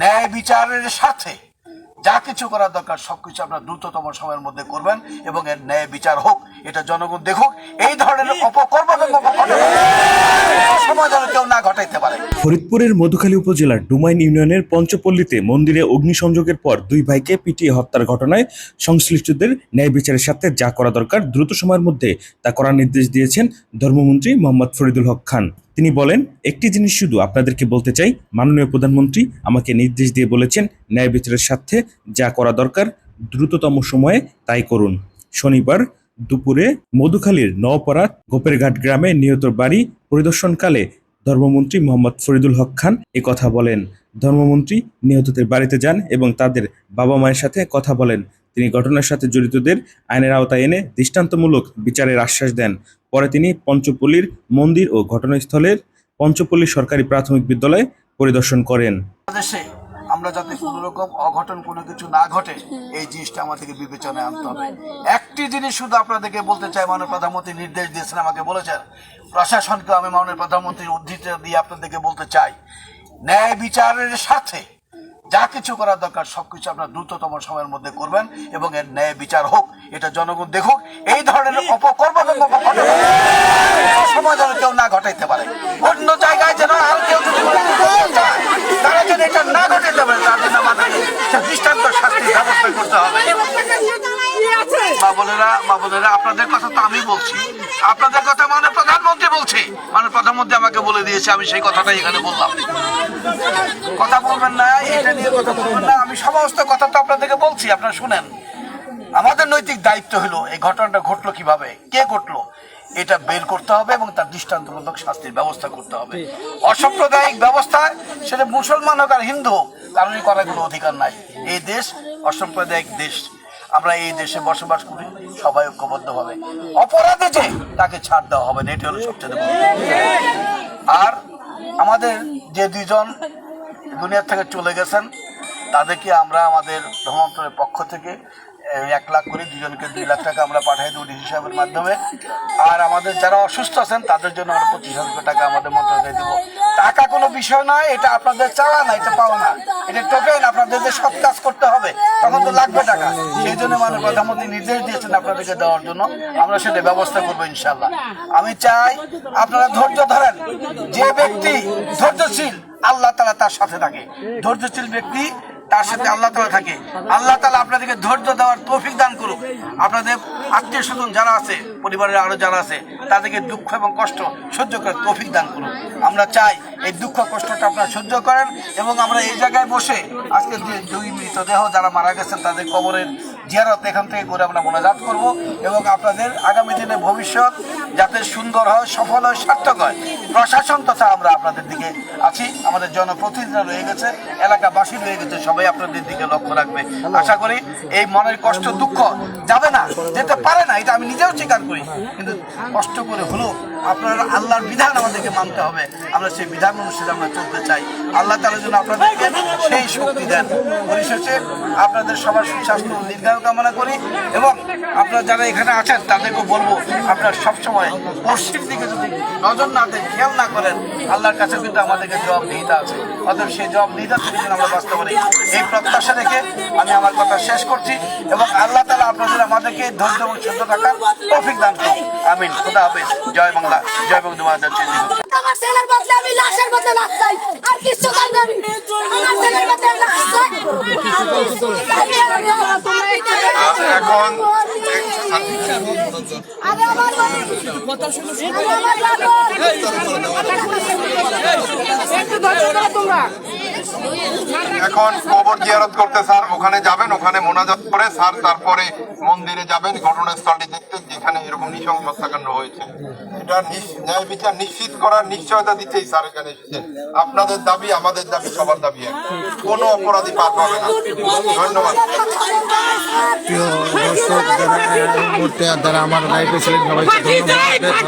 ন্যায় বিচারের সাথে যা কিছু করার দরকার, সবকিছু আপনার দ্রুততম সময়ের মধ্যে করবেন এবং এর ন্যায় বিচার হোক, এটা জনগণ দেখুক। এই ধরনের অপকর্ম ফরিদপুরের মধুখালী উপজেলার ডুমাইন ইউনিয়নের পঞ্চপল্লীতে মন্দিরে অগ্নিসংযোগের পর দুই ভাইকে পিটিয়ে হত্যার ঘটনায় সংশ্লিষ্টদের ন্যায় বিচারের সাথে যা করা দরকার, দ্রুত সময়ের মধ্যে তা করার নির্দেশ দিয়েছেন ধর্মমন্ত্রী মোহাম্মদ ফরিদুল হক খান। তিনি বলেন, একটি জিনিস শুধু আপনাদেরকে বলতে চাই। মাননীয় প্রধানমন্ত্রী আমাকে নির্দেশ দিয়ে বলেছেন, ন্যায় বিচারের স্বার্থে যা করা দরকার দ্রুততম সময়ে তাই করুন। শনিবার দুপুরে মধুখালীর নওপাড়া গোপেরঘাট গ্রামে নিহত বাড়ি পরিদর্শনকালে ধর্মমন্ত্রী মোহাম্মদ ফরিদুল হক খান এ কথা বলেন। ধর্মমন্ত্রী নিহতদের বাড়িতে যান এবং তাদের বাবা মায়ের সাথে কথা বলেন। তিনি ঘটনার সাথে জড়িতদের আইনের আওতায় এনে দৃষ্টান্তমূলক বিচারের আশ্বাস দেন। পরে তিনি পঞ্চপল্লীর মন্দির ও ঘটনাস্থলের পঞ্চপল্লী সরকারি প্রাথমিক বিদ্যালয় পরিদর্শন করেন। আমরা যাতে কোনো রকম অঘটন, কোনো কিছু না ঘটে, এই জিনিসটা আমাদেরকে বিবেচনায় আনতে হবে। একটি জিনিস শুধু আপনাদেরকে বলতে চাই, মাননীয় প্রধানমন্ত্রী নির্দেশ দিয়েছেন, আমাকে বলেছেন প্রশাসনকে আমি মাননীয় প্রধানমন্ত্রীর উদ্ধৃতি দিয়ে আপনাদেরকে বলতে চাই, ন্যায় বিচারের সাথে যা কিছু করার দরকার সবকিছু আপনার দ্রুততম সময়ের মধ্যে করবেন এবং এর ন্যায় বিচার হোক এটা জনগণ দেখুক। এই ধরনের অপকর্ম সময় যেন কেউ না ঘটাইতে পারে। অন্য জায়গায় যেন আর কেউ যদি তারা যেন এটা না ঘটাইতে পারে তার জন্য আমাদেরকে সে দৃষ্টান্ত শাস্তির ব্যবস্থা করতে হবে। মা বোনেরা মা বোনেরা আপনাদের কথা তো আমি বলছি। আপনাদের কথা মানে বলছে? মানে প্রধানমন্ত্রী আমাকে বলে দিয়েছে, আমি সেই কথাটাই এখানে বললাম। কথা বলবেন না, এটা নিয়ে কথা বলবেন না, আমি সমস্ত কথা তো আপনাদেরকে বলছি, আপনারা শুনেন। আমাদের নৈতিক দায়িত্ব হলো, এই ঘটনাটা ঘটলো কীভাবে? কে ঘটলো? এটা বের করতে হবে এবং তার দৃষ্টান্তমূলক শাস্তির ব্যবস্থা করতে হবে। অসাম্প্রদায়িক ব্যবস্থায় সেটা মুসলমান হোক আর হিন্দু হোক কারোরই করার কোনো অধিকার নাই। এই দেশ অসাম্প্রদায়িক দেশ। আমরা এই দেশে বসবাস করি, সবাই ঐক্যবদ্ধ হবে। অপরাধে যে তাকে ছাড় দেওয়া হবে না এটি হলো সবচেয়ে আর আমাদের যে দুজন দুনিয়ার থেকে চলে গেছেন, তাদেরকে আমরা আমাদের ধর্মান্তরের পক্ষ থেকে এক লাখ করে দুজনকে দুই লাখ টাকা আমরা পাঠাই দেবো হিসাবের মাধ্যমে। আর আমাদের যারা অসুস্থ আছেন, তাদের জন্য আমরা পঁচিশ হাজার টাকা আমাদের মন্ত্রণালয়ে দেবো। টাকা কোনো বিষয় নয়, এটা আপনাদের চাওয়া না, এটা পাওয়া না। এটা টোকেন আপনাদের সৎ কাজ করতে হবে তখন তো লাগবে টাকা। সেই জন্য মানে প্রধানমন্ত্রী নির্দেশ দিয়েছেন আপনাদেরকে দেওয়ার জন্য। আমরা সেটা ব্যবস্থা করব ইনশাল্লাহ আমি চাই আপনারা ধৈর্য ধরেন। যে ব্যক্তি ধৈর্যশীল, আল্লাহ তালা তার সাথে থাকে। ধৈর্যশীল ব্যক্তি তার সাথে আল্লাহ তালা থাকে। আল্লাহ তালা আপনাদেরকে ধৈর্য দেওয়ার তৌফিক দান করুক। আপনাদের আত্মীয় স্বজন যারা আছে, পরিবারের আরও যারা আছে, তাদেরকে দুঃখ এবং কষ্ট সহ্য করার তৌফিক দান করুক। আমরা চাই এই দুঃখ কষ্টটা আপনারা সহ্য করেন এবং আমরা এই জায়গায় বসে আজকে দুই মৃতদেহ যারা মারা গেছেন, তাদের কবরের জিয়ারত এখান থেকে করে আমরা মোনাজাত করব এবং আপনাদের আগামী দিনে ভবিষ্যৎ যাতে সুন্দর হয় সফল হয় সার্থক হয়। প্রশাসন তথা আমরা আপনাদের দিকে আছি। আমাদের জনপ্রতিনিধিরা রয়ে গেছে এলাকাবাসী রয়ে গেছে সবাই আপনাদের দিকে লক্ষ্য রাখবে। আশা করি এই মনের কষ্ট দুঃখ যাবে না যেতে পারে না এটা আমি নিজেও স্বীকার করি। কিন্তু কষ্ট করে হলেও আপনারা আল্লাহর বিধান আমাদেরকে মানতে হবে। আমরা সেই বিধান অনুসারে আমরা চলতে চাই। আল্লাহ তালা যেন আপনাদেরকে সেই শক্তি দেন। পরিশেষে আপনাদের সবার সুস্বাস্থ্য ও দীর্ঘায়ু কামনা করি এবং আপনারা যারা এখানে আছেন, তাদেরকে বলব, আপনারা সবসময় পশ্চিম দিকে যদি নজর না দেন, খেয়াল না করেন, আল্লাহর কাছে কিন্তু আমাদেরকে জবাবদিহিতা আছে। অতএব সেই জবাবদিহিতা থেকে যেন আমরা বাঁচতে পারি। এই প্রত্যাশা রেখে আমি আমার কথা শেষ করছি এবং আল্লাহ তালা আপনাদের, আমাদেরকে ধৈর্য এবং সহ্য থাকার তৌফিক দান করুন। আমিন। খুদা হাফেজ। জয় বাংলা। জয় বঙ্গবন্ধু চিন্তিত এখন তোমরা এখন কবর জিয়ারত করতে স্যার ওখানে যাবেন ওখানে মোনাজাত করে স্যার তারপরে মন্দিরে যাবেন ঘটনাস্থলটি দেখতে যেখানে এরকম নৃশংস হত্যাকাণ্ড হয়েছে। এটা ন্যায় বিচার নিশ্চিত করার নিশ্চয়তা দিতেই স্যার এখানে এসেছেন আপনাদের দাবি আমাদের দাবি সবার দাবি এক। কোনো অপরাধী পার পাবে না। ধন্যবাদ। প্রিয় দর্শক যারা মুহূর্তে যারা আমার লাইভে ছিলেন সবাইকে ধন্যবাদ।